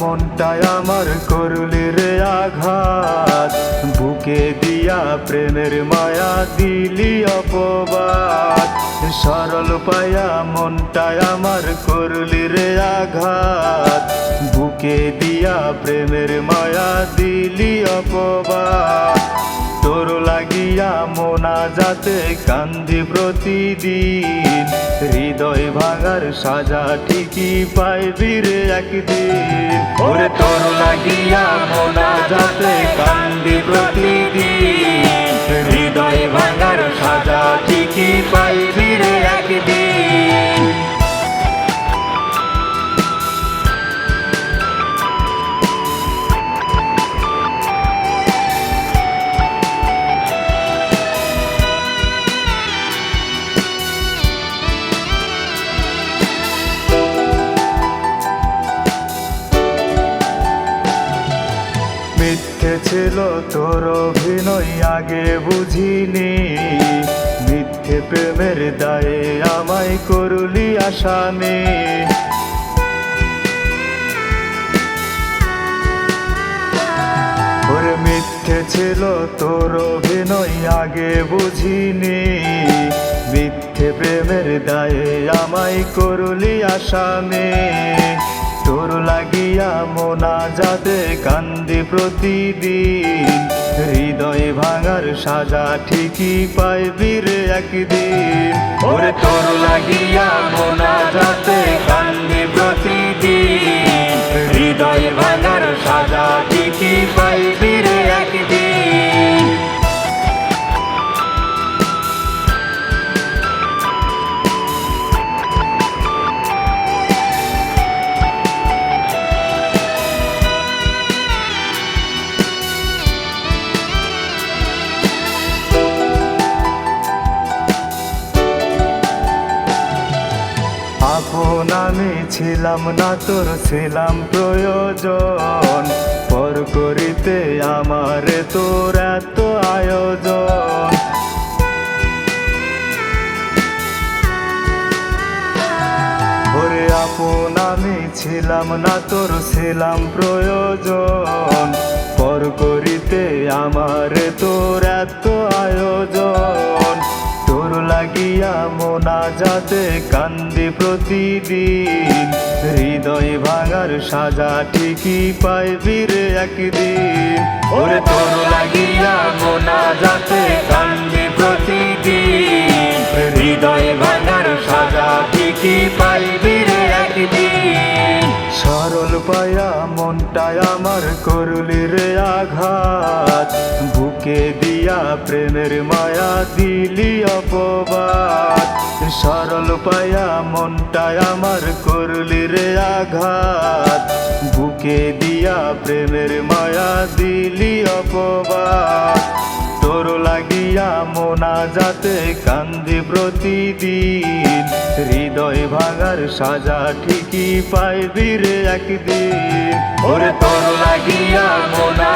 মনটায় আমার করলি আঘাত। বুকে দিয়া প্রেমের মায়া দিলি অপবাদ। সরল পায়া মনটায় আমার করলি আঘাত। বুকে দিয়া প্রেমের মায়া দিলি অপবাদ। লাগিয়া মোনা যাতে কান্দি প্রতিদিন। হৃদয় ভাঙার সাজা ঠিকই পাইবি রে একদিন। ওরে তোর লাগিয়া মোনা যাতে কান্দি প্রতিদিন। ছিল তোর অভিনয় আগে বুঝিনি। মিথ্যে প্রেমের দায়ে আমায় করলি আসামি। ওরে মিথ্যে ছিল তোর অভিনয় আগে বুঝিনি। মিথ্যে প্রেমের দায়ে আমায় করলি আসামে। তোর লাগিয়া মোনা যাতে কান্দি প্রতিদিন। হৃদয় ভাঙার সাজা ঠিকই পাইবি রে একদিন। ওরে তোর লাগিয়া মোনা যাতে আপন আমি ছিলাম না তোর ছিলাম প্রয়োজন। পর করিতে আমার তোর এত আয়োজন। ওরে আপন আমি ছিলাম না তোর ছিলাম প্রয়োজন। মোনা যাতে কান্দি প্রতিদিন। হৃদয় ভাঙার সাজা ঠিকই পাইবি রে একদিন। ওরে তোর লাগিয়া মোনা যাতে কান্দি প্রতিদিন। হৃদয় ভাঙার সাজা ঠিকই পাইবি রে একদিন। সরল পায়া মনটায় আমার করলি রে আঘাত। বুকে দিয়া প্রেমের মায়া দিলি অপবাদ। সরল পায়া মনটায় আমার করলি রে আঘাত। বুকে দিয়া প্রেমের মায়া দিলি অপবাদ। তোর লাগিয়া মোনা যাতে কান্দি প্রতিদিন। হৃদয় ভাঙার সাজা ঠিকই পাইবি রে একদিন। ওরে তোর লাগিয়া মোনা